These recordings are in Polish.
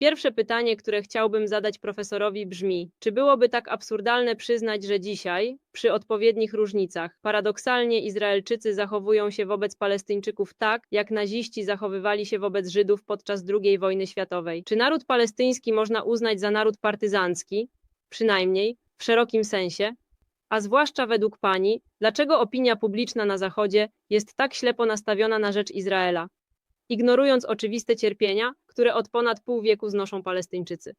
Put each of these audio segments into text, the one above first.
Pierwsze pytanie, które chciałbym zadać profesorowi brzmi: czy byłoby tak absurdalne przyznać, że dzisiaj, przy odpowiednich różnicach, paradoksalnie Izraelczycy zachowują się wobec Palestyńczyków tak, jak naziści zachowywali się wobec Żydów podczas II wojny światowej? Czy naród palestyński można uznać za naród partyzancki, przynajmniej w szerokim sensie? A zwłaszcza według pani, dlaczego opinia publiczna na Zachodzie jest tak ślepo nastawiona na rzecz Izraela? ignorując oczywiste cierpienia, które od ponad pół wieku znoszą Palestyńczycy?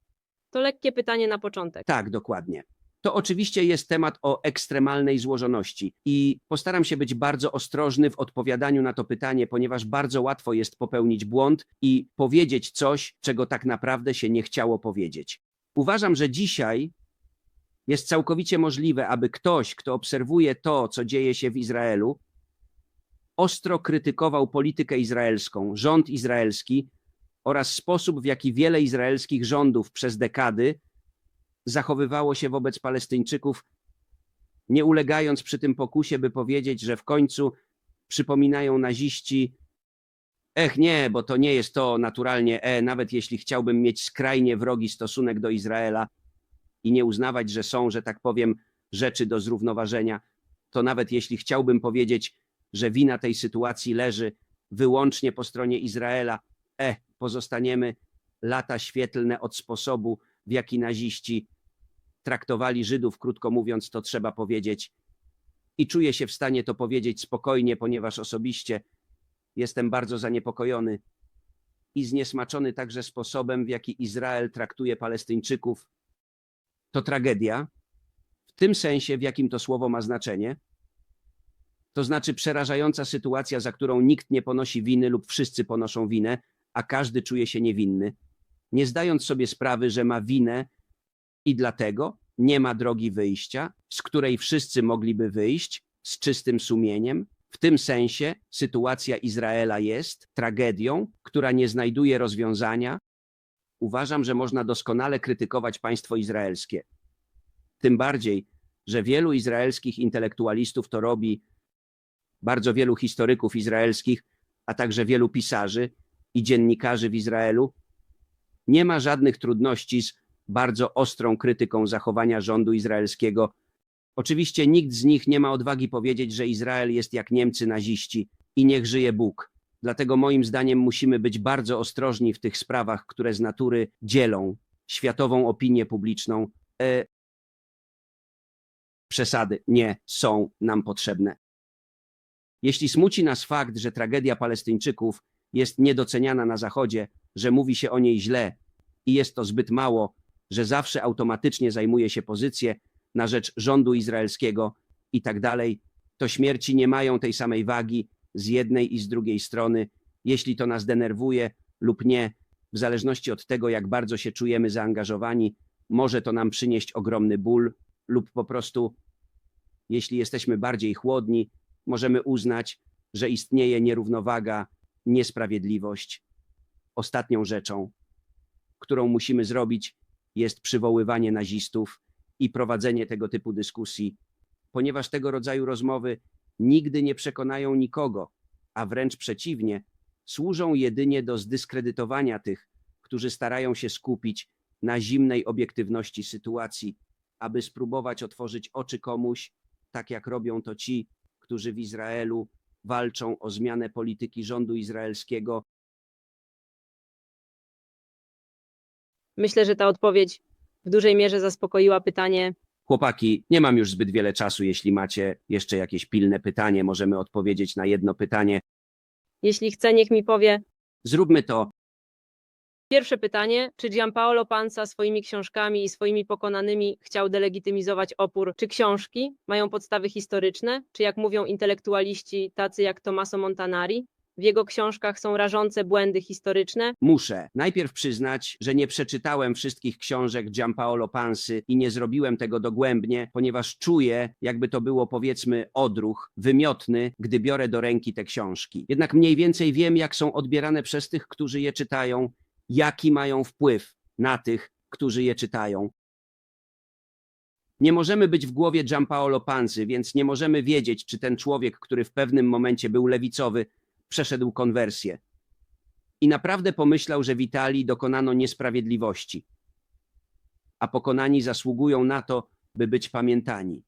To lekkie pytanie na początek. Tak, dokładnie. To oczywiście jest temat o ekstremalnej złożoności i postaram się być bardzo ostrożny w odpowiadaniu na to pytanie, ponieważ bardzo łatwo jest popełnić błąd i powiedzieć coś, czego tak naprawdę się nie chciało powiedzieć. Uważam, że dzisiaj jest całkowicie możliwe, aby ktoś, kto obserwuje to, co dzieje się w Izraelu, ostro krytykował politykę izraelską, rząd izraelski oraz sposób, w jaki wiele izraelskich rządów przez dekady zachowywało się wobec Palestyńczyków, nie ulegając przy tym pokusie, by powiedzieć, że w końcu przypominają naziści, ech nie, bo to nie jest to naturalnie, e, nawet jeśli chciałbym mieć skrajnie wrogi stosunek do Izraela i nie uznawać, że są, że tak powiem, rzeczy do zrównoważenia, to nawet jeśli chciałbym powiedzieć, że wina tej sytuacji leży wyłącznie po stronie Izraela, e, pozostaniemy lata świetlne od sposobu, w jaki naziści traktowali Żydów, krótko mówiąc, to trzeba powiedzieć. I czuję się w stanie to powiedzieć spokojnie, ponieważ osobiście jestem bardzo zaniepokojony i zniesmaczony także sposobem, w jaki Izrael traktuje Palestyńczyków. To tragedia, w tym sensie, w jakim to słowo ma znaczenie. To znaczy przerażająca sytuacja, za którą nikt nie ponosi winy lub wszyscy ponoszą winę, a każdy czuje się niewinny, nie zdając sobie sprawy, że ma winę i dlatego nie ma drogi wyjścia, z której wszyscy mogliby wyjść z czystym sumieniem. W tym sensie sytuacja Izraela jest tragedią, która nie znajduje rozwiązania. Uważam, że można doskonale krytykować państwo izraelskie. Tym bardziej, że wielu izraelskich intelektualistów to robi, bardzo wielu historyków izraelskich, a także wielu pisarzy i dziennikarzy w Izraelu. Nie ma żadnych trudności z bardzo ostrą krytyką zachowania rządu izraelskiego. Oczywiście nikt z nich nie ma odwagi powiedzieć, że Izrael jest jak Niemcy naziści i niech żyje Bóg. Dlatego moim zdaniem musimy być bardzo ostrożni w tych sprawach, które z natury dzielą światową opinię publiczną. E, przesady nie są nam potrzebne. Jeśli smuci nas fakt, że tragedia Palestyńczyków jest niedoceniana na Zachodzie, że mówi się o niej źle i jest to zbyt mało, że zawsze automatycznie zajmuje się pozycję na rzecz rządu izraelskiego i tak dalej, to śmierci nie mają tej samej wagi z jednej i z drugiej strony. Jeśli to nas denerwuje lub nie, w zależności od tego, jak bardzo się czujemy zaangażowani, może to nam przynieść ogromny ból lub po prostu, jeśli jesteśmy bardziej chłodni, możemy uznać, że istnieje nierównowaga, niesprawiedliwość. Ostatnią rzeczą, którą musimy zrobić, jest przywoływanie nazistów i prowadzenie tego typu dyskusji, ponieważ tego rodzaju rozmowy nigdy nie przekonają nikogo, a wręcz przeciwnie, służą jedynie do zdyskredytowania tych, którzy starają się skupić na zimnej obiektywności sytuacji, aby spróbować otworzyć oczy komuś, tak jak robią to ci, którzy w Izraelu walczą o zmianę polityki rządu izraelskiego. Myślę, że ta odpowiedź w dużej mierze zaspokoiła pytanie. Chłopaki, nie mam już zbyt wiele czasu. Jeśli macie jeszcze jakieś pilne pytanie, możemy odpowiedzieć na jedno pytanie. Jeśli chce, niech mi powie. Zróbmy to. Pierwsze pytanie, czy Giampaolo Panza swoimi książkami i swoimi pokonanymi chciał delegitymizować opór? Czy książki mają podstawy historyczne? Czy jak mówią intelektualiści tacy jak Tommaso Montanari? W jego książkach są rażące błędy historyczne? Muszę najpierw przyznać, że nie przeczytałem wszystkich książek Giampaolo Pansy i nie zrobiłem tego dogłębnie, ponieważ czuję, jakby to było powiedzmy odruch wymiotny, gdy biorę do ręki te książki. Jednak mniej więcej wiem, jak są odbierane przez tych, którzy je czytają, jaki mają wpływ na tych, którzy je czytają. Nie możemy być w głowie Giampaolo Pansy, więc nie możemy wiedzieć, czy ten człowiek, który w pewnym momencie był lewicowy, przeszedł konwersję. i naprawdę pomyślał, że Witali dokonano niesprawiedliwości, a pokonani zasługują na to, by być pamiętani.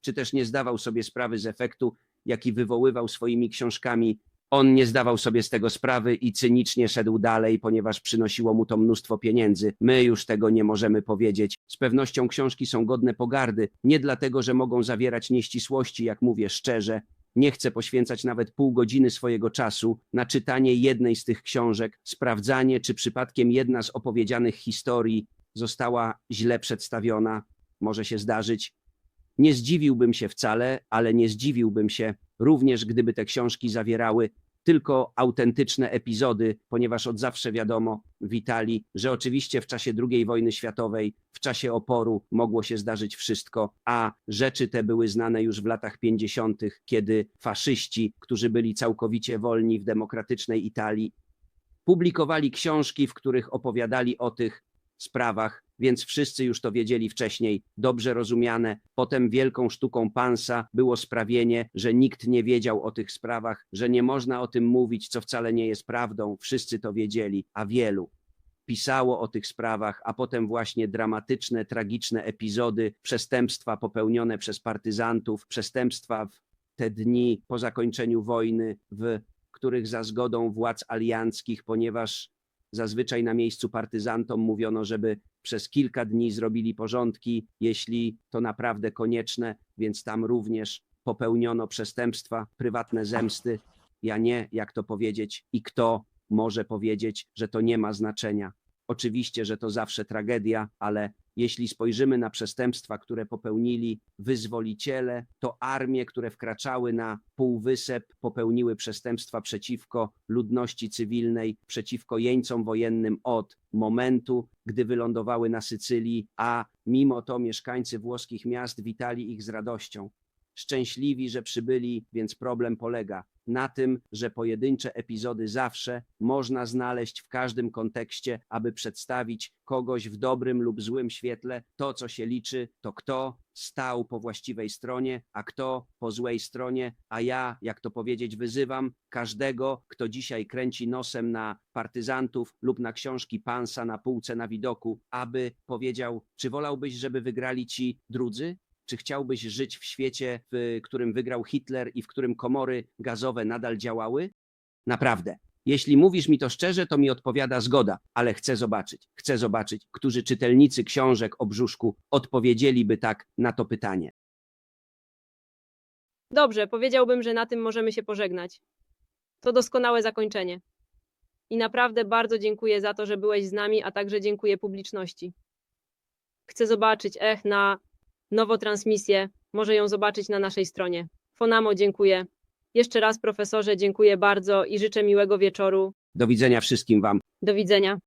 Czy też nie zdawał sobie sprawy z efektu, jaki wywoływał swoimi książkami. On nie zdawał sobie z tego sprawy i cynicznie szedł dalej, ponieważ przynosiło mu to mnóstwo pieniędzy. My już tego nie możemy powiedzieć. Z pewnością książki są godne pogardy, nie dlatego, że mogą zawierać nieścisłości, jak mówię szczerze. Nie chcę poświęcać nawet pół godziny swojego czasu na czytanie jednej z tych książek, sprawdzanie, czy przypadkiem jedna z opowiedzianych historii została źle przedstawiona. Może się zdarzyć. Nie zdziwiłbym się wcale, ale nie zdziwiłbym się również, gdyby te książki zawierały tylko autentyczne epizody, ponieważ od zawsze wiadomo, Witali, że oczywiście w czasie II wojny światowej, w czasie oporu mogło się zdarzyć wszystko, a rzeczy te były znane już w latach 50., kiedy faszyści, którzy byli całkowicie wolni w demokratycznej Italii, publikowali książki, w których opowiadali o tych sprawach, więc wszyscy już to wiedzieli wcześniej, dobrze rozumiane. Potem wielką sztuką Pansa było sprawienie, że nikt nie wiedział o tych sprawach, że nie można o tym mówić, co wcale nie jest prawdą. Wszyscy to wiedzieli, a wielu pisało o tych sprawach, a potem właśnie dramatyczne, tragiczne epizody, przestępstwa popełnione przez partyzantów, przestępstwa w te dni po zakończeniu wojny, w których za zgodą władz alianckich, ponieważ zazwyczaj na miejscu partyzantom mówiono, żeby przez kilka dni zrobili porządki, jeśli to naprawdę konieczne, więc tam również popełniono przestępstwa, prywatne zemsty. Ja nie, jak to powiedzieć, i kto może powiedzieć, że to nie ma znaczenia. Oczywiście, że to zawsze tragedia, ale jeśli spojrzymy na przestępstwa, które popełnili wyzwoliciele, to armie, które wkraczały na półwysep, popełniły przestępstwa przeciwko ludności cywilnej, przeciwko jeńcom wojennym od momentu, gdy wylądowały na Sycylii, a mimo to mieszkańcy włoskich miast witali ich z radością. Szczęśliwi, że przybyli, więc problem polega na tym, że pojedyncze epizody zawsze można znaleźć w każdym kontekście, aby przedstawić kogoś w dobrym lub złym świetle. To, co się liczy, to kto stał po właściwej stronie, a kto po złej stronie. A ja, jak to powiedzieć, wyzywam każdego, kto dzisiaj kręci nosem na partyzantów lub na książki Pansa na półce na widoku, aby powiedział, czy wolałbyś, żeby wygrali ci drudzy? Czy chciałbyś żyć w świecie, w którym wygrał Hitler i w którym komory gazowe nadal działały? Naprawdę. Jeśli mówisz mi to szczerze, to mi odpowiada zgoda, ale chcę zobaczyć, chcę zobaczyć, którzy czytelnicy książek o brzuszku odpowiedzieliby tak na to pytanie. Dobrze, powiedziałbym, że na tym możemy się pożegnać. To doskonałe zakończenie. I naprawdę bardzo dziękuję za to, że byłeś z nami, a także dziękuję publiczności. Chcę zobaczyć Ech na nowotransmisję. Może ją zobaczyć na naszej stronie. Fonamo, dziękuję. Jeszcze raz, profesorze, dziękuję bardzo i życzę miłego wieczoru. Do widzenia wszystkim Wam. Do widzenia.